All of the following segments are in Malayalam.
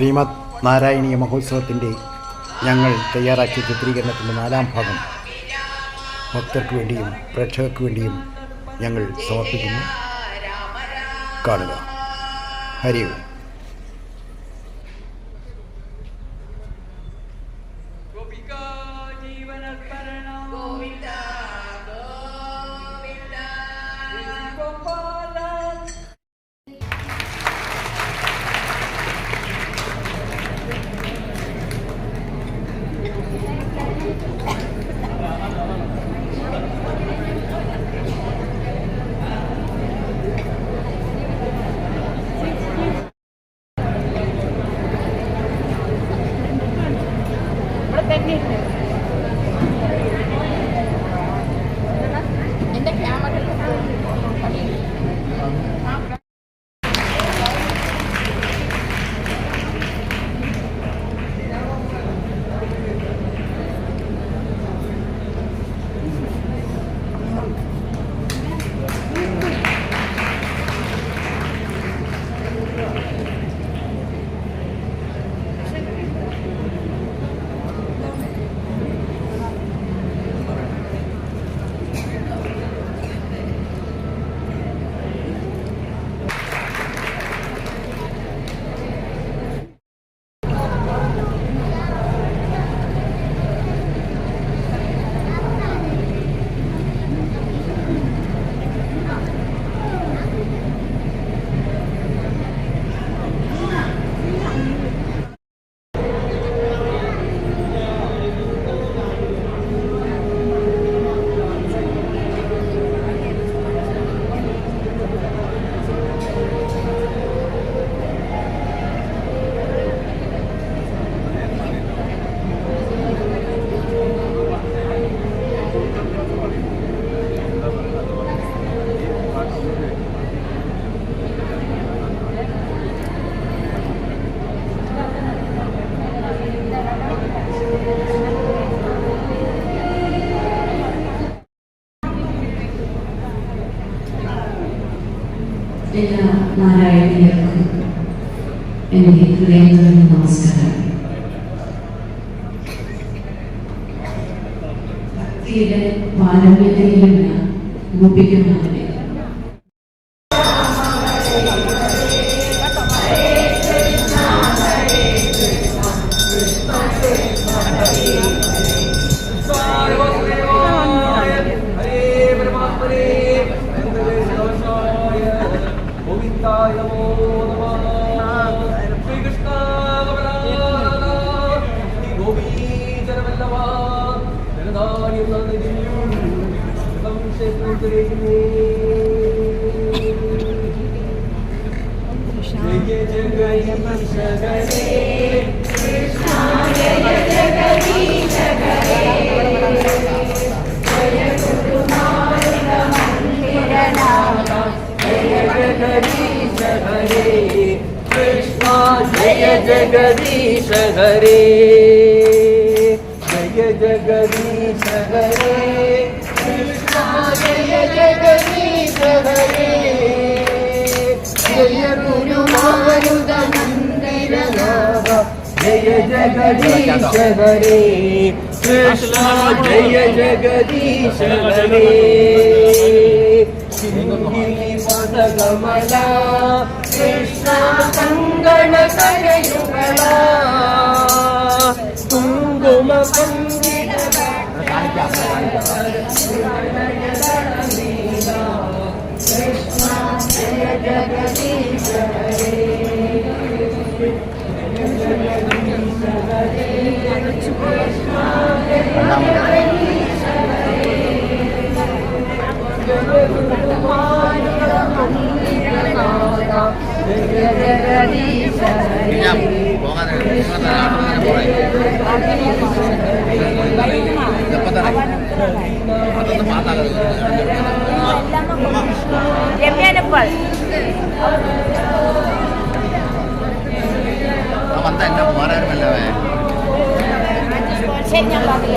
ശ്രീമദ് നാരായണീയ മഹോത്സവത്തിന്റെ ഞങ്ങൾ തയ്യാറാക്കിയ ചിത്രീകരണത്തിന്റെ നാലാം ഭാഗം ഭക്തർക്ക് വേണ്ടിയും പ്രേക്ഷകർക്ക് വേണ്ടിയും ഞങ്ങൾ സമർപ്പിക്കുന്നു. കാണുക. ഹരി ഓം pregnant നാരായണീയർക്കും എന്റെ ഹൃദയം നിറഞ്ഞ നമസ്കാരം. ഭക്തിയുടെ പാരമ്പര്യത്തിൽ നിന്ന് जगदीश हरे जगदीश हरे कृष्णा जय जगदीश हरे जय जगदीश हरे कृष्णा जय जगदीश हरे जय गुरु मारुद मंदिर जय जगदीश हरे कृष्णा जय जगदीश हरे सिंहिणी पद कमला कृष्णा कंगण करयुगला कुङ्कुम पङ्गिल chậm രമ്യാനപ്പാൾ ശരി ഞാൻ പറഞ്ഞു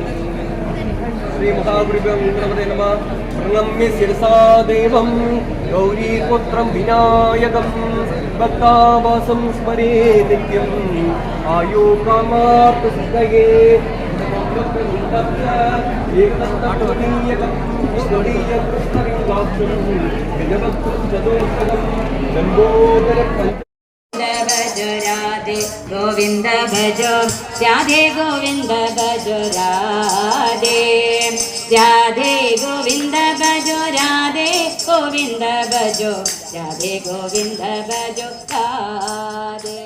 ശ്രീമഹാഗുരുഭ്യോ നമേ നമ പ്രണമ്യ ശിരസാ ദേവം ഗൗരീപുത്രം വിനായകം ഭക്താവാസം സ്മരേ നിത്യം ആയോ കാമാർത്ഥസിദ്ധയേ गोविन्द भज राधे गोविन्द भज राधे രാധേ ഗോവിന്ദ ഭജോ രാധേ ഗോവിന്ദ ഭജോ രാധേ ഗോവിന്ദ ഭജോ രാധേ